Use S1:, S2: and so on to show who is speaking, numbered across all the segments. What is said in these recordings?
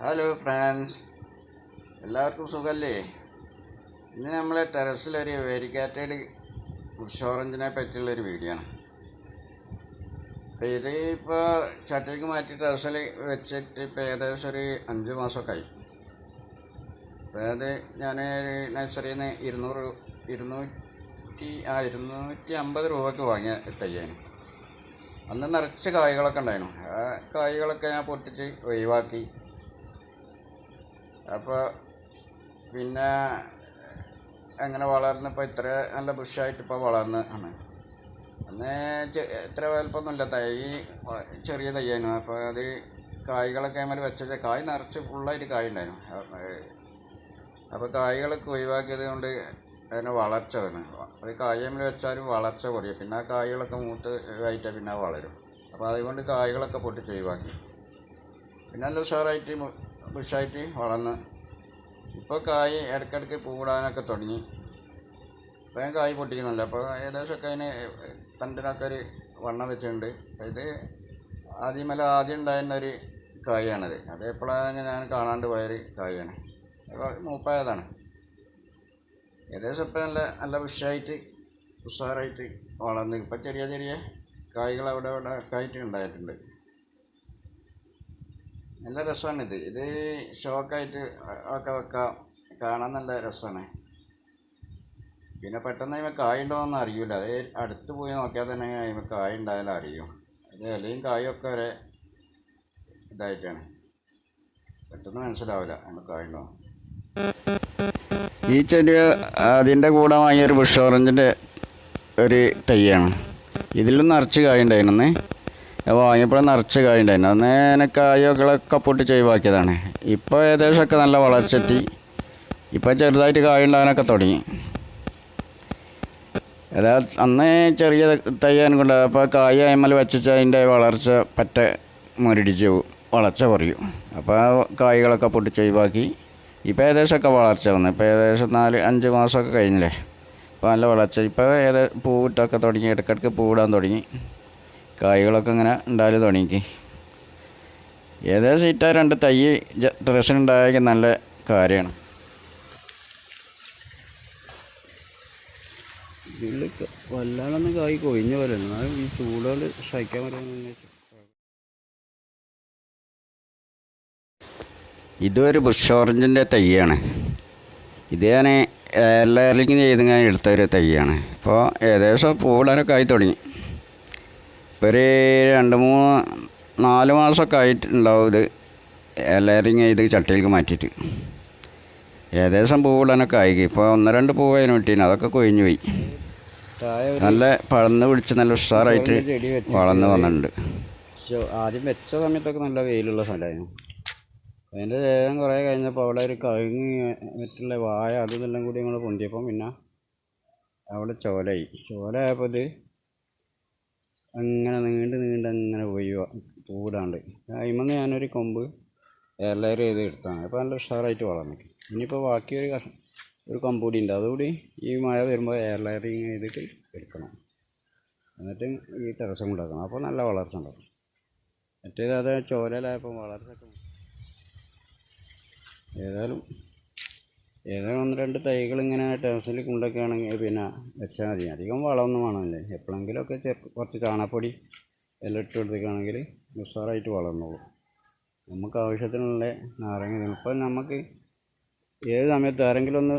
S1: Hello friends എല്ലാവർക്കും സുഖമല്ലേ ഇന്ന് നമ്മൾ ടെറസിലൊരു വേരിക്കാറ്റഡ് ബുഷ് ഓറഞ്ചിനെ പറ്റിയുള്ളൊരു വീഡിയോ ആണ്. അപ്പോൾ ഇത് ഇപ്പോൾ ചട്ടിക്ക് മാറ്റി ടെറസിൽ വെച്ചിട്ട് ഇപ്പോൾ ഏകദേശം ഒരു അഞ്ച് മാസമൊക്കെ ആയി അപ്പോൾ അത് ഞാൻ നഴ്സറിയിൽ നിന്ന് ഇരുന്നൂറ് ഇരുന്നൂറ്റി ആ ഇരുന്നൂറ്റി അമ്പത് രൂപയ്ക്ക് വാങ്ങിയ തയ്യാണ് അന്ന് നിറച്ച് കായ്കളൊക്കെ ഉണ്ടായിരുന്നു. ആ കായ്കളൊക്കെ ഞാൻ പൊട്ടിച്ച് ഒഴിവാക്കി. അപ്പോൾ പിന്നെ അങ്ങനെ വളർന്നപ്പോൾ ഇത്ര നല്ല ബുഷായിട്ട് ഇപ്പോൾ വളർന്ന് ആണ് അന്ന് ഇത്ര വലുപ്പമൊന്നുമില്ല. തൈ ചെറിയ തയ്യായിരുന്നു അപ്പോൾ അത് കായ്കളൊക്കെ അതിൽ വെച്ചത് കായ് നിറച്ച് ഫുള്ളായിട്ട് കായ് ഉണ്ടായിരുന്നു. അപ്പോൾ കായ്കളൊക്കെ ഒഴിവാക്കിയത് കൊണ്ട് അതിന് വളർച്ച വന്നു. അത് കായമേൽ വെച്ചാലും വളർച്ച കുറയും പിന്നെ ആ കായ്കളൊക്കെ മൂത്ത് ആയിട്ട് പിന്നെ വളരും. അപ്പോൾ അതുകൊണ്ട് കായ്കളൊക്കെ പൊട്ടിച്ച് ഒഴിവാക്കി. പിന്നെ നല്ല ഉഷാറായിട്ട് ബുഷായിട്ട് വളർന്ന്. ഇപ്പോൾ കായ് ഇടയ്ക്കിടയ്ക്ക് പൂടാനൊക്കെ തുടങ്ങി. ഇപ്പോൾ ഞാൻ കായ് പൊട്ടിക്കുന്നുണ്ട്. അപ്പോൾ ഏകദേശമൊക്കെ അതിന് തണ്ടിനൊക്കെ ഒരു വണ്ണം വെച്ചിട്ടുണ്ട്. ഇത് ആദ്യമല്ല ആദ്യം ഉണ്ടായിരുന്ന ഒരു കായാണത്. അത് എപ്പോഴാണ് ഞാൻ കാണാണ്ട് പോയൊരു കായാണ്. മൂപ്പായതാണ്. ഏകദേശം ഇപ്പം നല്ല നല്ല ഉഷായിട്ട് ഉഷാറായിട്ട് വളർന്ന്. ഇപ്പം ചെറിയ ചെറിയ കായ്കൾ അവിടെ അവിടെ ഒക്കെ ആയിട്ട് ഉണ്ടായിട്ടുണ്ട്. നല്ല രസമാണിത് ഇത്. ഷോക്കായിട്ട് ഒക്കെ വെക്കാം. കാണാൻ നല്ല രസമാണ്. പിന്നെ പെട്ടെന്ന് അതിമ കായ ഉണ്ടോയെന്ന് അറിയില്ല അത് അടുത്ത് പോയി നോക്കിയാൽ തന്നെ അതിമ കായ ഉണ്ടായാലും അറിയും. അത് ഇലയും കായും ഒക്കെ ഇതായിട്ടാണ്. പെട്ടെന്ന് മനസ്സിലാവില്ല അതിന് കായുണ്ടോ ഈ ചെടി അതിന്റെ കൂടെ വാങ്ങിയൊരു ബുഷ് ഓറഞ്ചിന്റെ ഒരു തൈയാണ്. ഇതിലും നിറച്ച് കായ വാങ്ങിയപ്പോൾ നിറച്ച് കായ ഉണ്ടായിരുന്നു അന്ന് അതിനെ കായൊക്കെ പൊട്ടിച്ച് ഒഴിവാക്കിയതാണ്. ഇപ്പോൾ ഏകദേശമൊക്കെ നല്ല വളർച്ചെത്തി ഇപ്പോൾ ചെറുതായിട്ട് കായ ഉണ്ടാകാനൊക്കെ തുടങ്ങി. അതാ അന്ന് ചെറിയ തയ്യാൻ കൊണ്ട് അപ്പോൾ കായ അമ്മൽ വെച്ചിട്ട് അതിന്റെ വളർച്ച പറ്റ മുരടിച്ച്. വളർച്ച കുറയും. അപ്പോൾ കായ്കളൊക്കെ പൊട്ടിച്ച് ഒഴിവാക്കി. ഇപ്പോൾ ഏകദേശമൊക്കെ വളർച്ച വന്നു. ഇപ്പോൾ ഏകദേശം നാല് അഞ്ച് മാസമൊക്കെ കഴിഞ്ഞില്ലേ? അപ്പോൾ നല്ല വളർച്ച. ഇപ്പോൾ ഏത് പൂവിട്ടൊക്കെ തുടങ്ങി. ഇടയ്ക്കിടയ്ക്ക് പൂവിടാൻ തുടങ്ങി. കായ്കളൊക്കെ ഇങ്ങനെ ഉണ്ടായി തുടങ്ങി. ഏകദേശം ഇട്ട രണ്ട് തൈ ഡ്രസ്സിനുണ്ടായെങ്കിൽ നല്ല കാര്യമാണ് ഇതിൽ വല്ലാതൊന്നും കായ് കൊഴിഞ്ഞ പോലെ എന്നാലും ഈ ചൂടുകൾ സഹിക്കാൻ പറ്റുന്ന ഇതൊരു ബുഷ് ഓറഞ്ചിന്റെ തൈയാണ്. ഇത് ഞാൻ എല്ലാ ചെയ്ത് ഞാൻ എടുത്തൊരു തൈയാണ്. ഇപ്പോൾ ഏകദേശം പൂവിടാനൊക്കെ ആയി തുടങ്ങി. ഒരു രണ്ട് മൂന്ന് നാല് മാസമൊക്കെ ആയിട്ടുണ്ടാവും ഇത് എയർലൈനിങ് ചെയ്ത് ചട്ടിയിലേക്ക് മാറ്റിയിട്ട്. ഏകദേശം പൂവിടാനൊക്കെ ആയി. ഇപ്പോൾ ഒന്ന് രണ്ട് പൂവ് അതിന് വിട്ടീന് അതൊക്കെ കൊഴിഞ്ഞു പോയി. നല്ല പഴന്ന് പിടിച്ച് നല്ല ഉഷാറായിട്ട് വളർന്ന് വന്നിട്ടുണ്ട്. ആദ്യം വെച്ച സമയത്തൊക്കെ നല്ല വെയിലുള്ള സ്ഥലമായിരുന്നു. അതിന്റെ ശേഷം കുറേ കഴിഞ്ഞപ്പോൾ അവിടെ ഒരു കഴുങ്ങ് മറ്റുള്ള വായ അതും ഇതെല്ലാം കൂടി ഞങ്ങൾ പൊന്തിയപ്പം പിന്നെ അവിടെ ചോലയായി. ചോലയായപ്പോൾ ഇത് അങ്ങനെ നീണ്ട് നീണ്ട് അങ്ങനെ പോയി പൂടാണ്ട് അതിമെന്ന് ഞാനൊരു കൊമ്പ് എയർലെയർ ചെയ്ത് എടുത്താണ്. അപ്പോൾ നല്ല ഉഷാറായിട്ട് വളർന്നു ഇനിയിപ്പോൾ ബാക്കി ഒരു കഷ ഒരു കമ്പ് കൂടി ഉണ്ട്. അതുകൂടി ഈ മഴ വരുമ്പോൾ എയർലെയറിങ് ചെയ്തിട്ട് എടുക്കണം. എന്നിട്ട് ഈ ടെറസും ഉണ്ടാക്കണം അപ്പോൾ നല്ല വളർച്ച ഉണ്ടാക്കും മറ്റേത് അത് ചോലയിലായപ്പോൾ വളർച്ച ഏതായാലും ഏതായാലും ഒന്ന് രണ്ട് തൈകൾ ഇങ്ങനെ ടെറസിൽ കൊണ്ടൊക്കെയാണെങ്കിൽ പിന്നെ വെച്ചാൽ മതി. അധികം വളമൊന്നും വേണമല്ലേ? എപ്പോഴെങ്കിലുമൊക്കെ കുറച്ച് ചാണകപ്പൊടി എല്ലാം ഇട്ട് കൊടുത്തേക്കാണെങ്കിൽ ഉഷാറായിട്ട് വളർന്നോളൂ. നമുക്ക് ആവശ്യത്തിനുള്ള നാരങ്ങ ഇപ്പം നമുക്ക് ഏത് സമയത്ത് ആരെങ്കിലും ഒന്ന്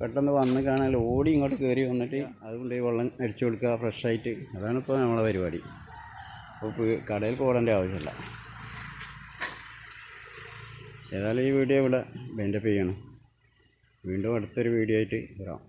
S1: പെട്ടെന്ന് വന്ന് കാണാൻ ഓടി ഇങ്ങോട്ട് കയറി വന്നിട്ട് അതുകൊണ്ട് ഈ വെള്ളം അടിച്ചു കൊടുക്കുക ഫ്രഷായിട്ട് അതാണ് ഇപ്പോൾ നമ്മളെ പരിപാടി. അപ്പോൾ കടയിൽ പോകേണ്ട ആവശ്യമില്ല. ഏതായാലും ഈ വീഡിയോ ഇവിടെ ബെൻഡപ്പ് ചെയ്യണം. വീണ്ടും അടുത്തൊരു വീഡിയോ ആയിട്ട് വരാം.